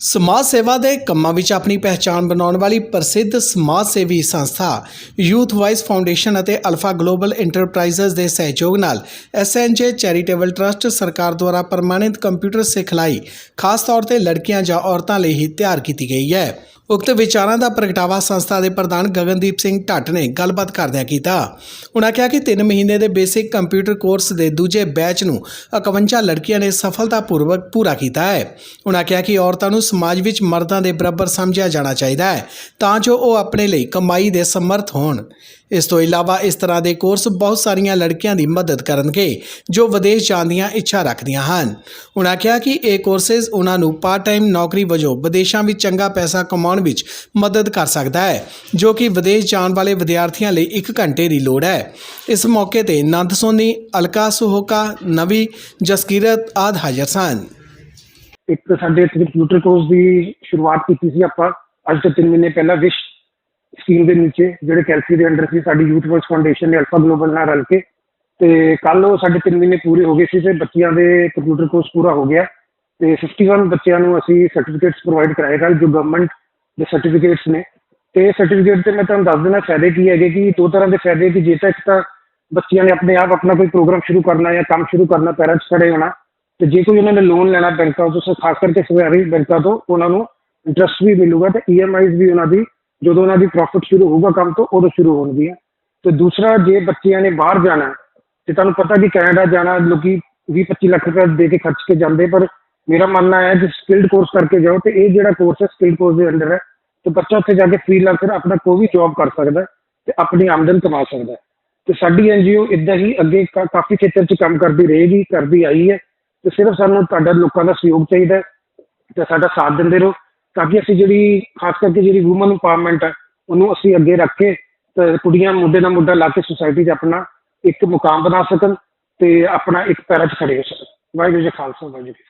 ਸਮਾਜ ਸੇਵਾ ਦੇ ਕੰਮਾਂ ਵਿੱਚ ਆਪਣੀ ਪਹਿਚਾਣ ਬਣਾਉਣ ਵਾਲੀ ਪ੍ਰਸਿੱਧ ਸਮਾਜ ਸੇਵੀ ਸੰਸਥਾ ਯੂਥ ਵਾਈਸ ਫਾਊਂਡੇਸ਼ਨ ਅਤੇ ਅਲਫਾ ਗਲੋਬਲ ਇੰਟਰਪ੍ਰਾਈਜ਼ਸ ਦੇ ਸਹਿਯੋਗ ਨਾਲ ਐਸਐਨਜੇ ਚੈਰੀਟੇਬਲ ਟਰਸਟ ਸਰਕਾਰ ਦੁਆਰਾ ਪਰਮਾਨੈਂਟ ਕੰਪਿਊਟਰ ਸਿਖਲਾਈ, ਖਾਸ ਤੌਰ ਤੇ ਲੜਕੀਆਂ ਜਾਂ ਔਰਤਾਂ ਲਈ ਹੀ ਤਿਆਰ ਕੀਤੀ ਗਈ ਹੈ। ਉਕਤ ਵਿਚਾਰਾਂ ਦਾ ਪ੍ਰਗਟਾਵਾ ਸੰਸਥਾ ਦੇ ਪ੍ਰਧਾਨ ਗਗਨਦੀਪ ਸਿੰਘ ਢੱਟ ਨੇ ਗੱਲਬਾਤ ਕਰਦਿਆਂ ਕੀਤਾ। ਉਹਨਾਂ ਕਿਹਾ ਕਿ 3 ਮਹੀਨੇ ਦੇ ਬੇਸਿਕ ਕੰਪਿਊਟਰ ਕੋਰਸ ਦੇ ਦੂਜੇ ਬੈਚ ਨੂੰ 51 ਲੜਕੀਆਂ ਨੇ ਸਫਲਤਾਪੂਰਵਕ ਪੂਰਾ ਕੀਤਾ ਹੈ। ਉਹਨਾਂ ਕਿਹਾ ਕਿ ਔਰਤਾਂ ਨੂੰ ਸਮਾਜ ਵਿੱਚ ਮਰਦਾਂ ਦੇ ਬਰਾਬਰ ਸਮਝਿਆ ਜਾਣਾ ਚਾਹੀਦਾ ਹੈ ਤਾਂ ਜੋ ਉਹ ਆਪਣੇ ਲਈ ਕਮਾਈ ਦੇ ਸਮਰਥ ਹੋਣ। ਇਸ ਤੋਂ ਇਲਾਵਾ ਇਸ ਤਰ੍ਹਾਂ ਦੇ ਕੋਰਸ ਬਹੁਤ ਸਾਰੀਆਂ ਲੜਕੀਆਂ ਦੀ ਮਦਦ ਕਰਨਗੇ, ਜੋ ਵਿਦੇਸ਼ ਜਾਣ ਦੀਆਂ ਇੱਛਾ ਰੱਖਦੀਆਂ ਹਨ। ਉਨ੍ਹਾਂ ਕਿਹਾ ਕਿ ਇਹ ਕੋਰਸਸ ਉਹਨਾਂ ਨੂੰ ਪਾਰਟ ਟਾਈਮ ਨੌਕਰੀ ਵਜੋਂ ਵਿਦੇਸ਼ਾਂ ਵਿੱਚ ਚੰਗਾ ਪੈਸਾ ਕਮਾਉਣ ਵਿੱਚ ਮਦਦ ਕਰ ਸਕਦਾ ਹੈ, ਜੋ ਕਿ ਵਿਦੇਸ਼ ਜਾਣ ਵਾਲੇ ਵਿਦਿਆਰਥੀਆਂ ਲਈ 1 ਘੰਟੇ ਦੀ ਲੋੜ ਹੈ। ਇਸ ਮੌਕੇ ਤੇ ਨੰਦ ਸੋਨੀ, ਅਲਕਾ ਸੁਹੋਕਾ, ਨਵੀ, ਜਸਕੀਰਤ ਆਦ ਹਾਜ਼ਰ ਸਨ। ਇੱਕ ਸਾਡੇ ਇੱਥੇ ਕੰਪਿਊਟਰ ਕੋਰਸ ਦੀ ਸ਼ੁਰੂਆਤ ਕੀਤੀ ਸੀ ਆਪਾਂ, ਅੱਜ ਤੋਂ 3 ਮਹੀਨੇ ਪਹਿਲਾਂ ਵਿਸ਼ ਸਕੀਮ ਦੇ ਨੀਚੇ, ਜਿਹੜੇ ਕੈਲਸੀ ਦੇ ਅੰਡਰ ਸੀ, ਸਾਡੀ ਯੂਥ ਵਰਸ ਫਾਊਂਡੇਸ਼ਨ ਨੇ ਅਲਫਾ ਗਲੋਬਲ ਨਾਲ ਰਲ ਕੇ ਤੇ ਕੱਲ ਉਹ ਸਾਡੇ 3 ਮਹੀਨੇ ਪੂਰੇ ਹੋ ਗਏ ਸੀ ਤੇ ਬੱਚਿਆਂ ਦੇ ਕੰਪਿਊਟਰ ਕੋਰਸ ਪੂਰਾ ਹੋ ਗਿਆ ਤੇ 51 ਬੱਚਿਆਂ ਨੂੰ ਅਸੀਂ ਸਰਟੀਫਿਕੇਟਸ ਪ੍ਰੋਵਾਈਡ ਕਰਾਏ ਕੱਲ ਜੋ ਗਵਰਨਮੈਂਟ ਦੇ ਸਰਟੀਫਿਕੇਟਸ ਨੇ। ਤੇ ਸਰਟੀਫਿਕੇਟ ਤੇ ਮੈਂ ਤੁਹਾਨੂੰ ਦੱਸ ਦੇਣਾ ਫਾਇਦੇ ਕੀ ਹੈਗੇ ਕਿ ਦੋ ਤਰ੍ਹਾਂ ਦੇ ਫਾਇਦੇ ਕਿ ਜੇ ਤਾਂ ਇੱਕ ਤਾਂ ਬੱਚਿਆਂ ਨੇ ਆਪਣੇ ਆਪ ਆਪਣਾ ਕੋਈ ਪ੍ਰੋਗਰਾਮ ਸ਼ੁਰੂ ਕਰਨਾ ਜਾਂ ਕੰਮ ਸ਼ੁਰੂ ਕਰਨਾ ਪੈਰੈਂਟਸ ਖੜੇ ਹੋਣਾ ਤੇ ਜੇ ਕੋਈ ਉਹਨਾਂ ਨੇ ਲੋਨ ਲੈਣਾ ਬੈਂਕਾਂ ਤੋਂ ਖਾਸ ਕਰਕੇ ਸਰਕਾਰੀ ਬੈਂਕਾਂ ਤੋਂ, ਉਹਨਾਂ ਨੂੰ ਇੰਟਰਸਟ ਵੀ ਮਿਲੂਗਾ ਤੇ ਈਐਮਆਈਜ਼ ਵੀ ਉਹਨਾਂ ਦੀ ਜਦੋਂ ਉਹਨਾਂ ਦੀ ਪ੍ਰੋਫਿਟ ਸ਼ੁਰੂ ਹੋਊਗਾ ਕੰਮ ਤੋਂ, ਉਦੋਂ ਸ਼ੁਰੂ ਹੋਣਗੀਆਂ। ਤੇ ਦੂਸਰਾ, ਜੇ ਬੱਚਿਆਂ ਨੇ ਬਾਹਰ ਜਾਣਾ ਤੇ ਤੁਹਾਨੂੰ ਪਤਾ ਕਿ ਕੈਨੇਡਾ ਜਾਣਾ, ਲੋਕੀ 20 25 ਲੱਖ ਰੁਪਏ ਦੇ ਕੇ ਖਰਚ ਕੇ ਜਾਂਦੇ, ਪਰ ਮੇਰਾ ਮੰਨਣਾ ਹੈ ਕਿ ਸਕਿਲਡ ਕੋਰਸ ਕਰਕੇ ਜਾਓ, ਤੇ ਇਹ ਜਿਹੜਾ ਕੋਰਸ ਹੈ ਸਕਿਲਡ ਕੋਰਸ ਦੇ ਅੰਡਰ ਹੈ, ਤੇ ਬੱਚਾ ਉੱਥੇ ਜਾ ਕੇ ਫ੍ਰੀਲਾਂਸਰ ਆਪਣਾ ਕੋਈ ਵੀ ਜੌਬ ਕਰ ਸਕਦਾ ਤੇ ਆਪਣੀ ਆਮਦਨ ਕਮਾ ਸਕਦਾ ਤੇ ਸਾਡੀ ਐਨਜੀਓ ਇਦਾਂ ਹੀ ਅੱਗੇ ਕਾਫੀ ਖੇਤਰ 'ਚ ਕੰਮ ਕਰਦੀ ਰਹੇਗੀ, ਕਰਦੀ ਆਈ ਹੈ, ਤੇ ਸਿਰਫ ਸਾਨੂੰ ਤੁਹਾਡਾ, ਲੋਕਾਂ ਦਾ ਸਹਿਯੋਗ ਚਾਹੀਦਾ ਤੇ ਸਾਡਾ ਸਾਥ ਦਿੰਦੇ ਰਹੋ। ਤਾਂ ਕਿ ਅਸੀਂ ਜਿਹੜੀ, ਖਾਸ ਕਰਕੇ ਜਿਹੜੀ ਔਮਨ ਇੰਪਾਵਰਮੈਂਟ ਹੈ ਉਹਨੂੰ ਅਸੀਂ ਅੱਗੇ ਰੱਖ ਕੇ ਤੇ ਕੁੜੀਆਂ ਮੁੱਢੇ ਨਾਲ ਮੁੱਢਾ ਲਾ ਕੇ ਸੁਸਾਇਟੀ 'ਚ ਆਪਣਾ ਇੱਕ ਮੁਕਾਮ ਬਣਾ ਸਕਣ ਤੇ ਆਪਣਾ ਇੱਕ ਪੈਰਾਂ 'ਚ ਖੜੇ ਹੋ ਸਕਣ। ਵਾਹਿਗੁਰੂ ਜੀ ਖਾਲਸਾ, ਵਾਹਿਗੁਰੂ ਜੀ